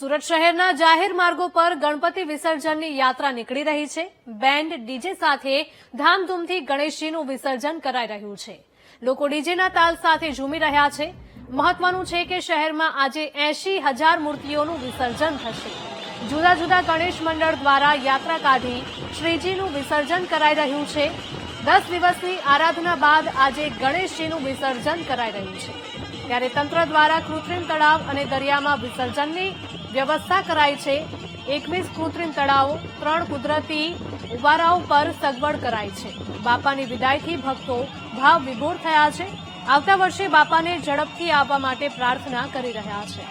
સુરત શહેરના જાહેર માર્ગો પર ગણપતિ વિસર્જનની યાત્રા નીકળી રહી છે. બેન્ડ ડીજે સાથે ધામધૂમથી ગણેશજીનું વિસર્જન કરાઈ રહ્યું છે. લોકો ડીજેના તાલ સાથે ઝૂમી રહ્યા છે. મહત્વનું છે કે શહેરમાં આજે એંશી હજાર મૂર્તિઓનું વિસર્જન થશે. જુદા જુદા ગણેશ મંડળ દ્વારા યાત્રા કાઢી શ્રીજીનું વિસર્જન કરાઈ રહ્યું છે. દસ દિવસની આરાધના બાદ આજે ગણેશજીનું વિસર્જન કરાઈ રહ્યું છે. ત્યારે તંત્ર દ્વારા કૃત્રિમ તળાવ અને દરિયામાં વિસર્જનની વ્યવસ્થા કરાઈ છે. એકવીસ કૃત્રિમ તળાવો, ત્રણ કુદરતી ઉભારાઓ પર સગવડ કરાઈ છે. બાપાની વિદાયથી ભક્તો ભાવ વિભોર થયા છે. આવતા વર્ષે બાપાને ઝડપથી આવવા માટે પ્રાર્થના કરી રહ્યા છે.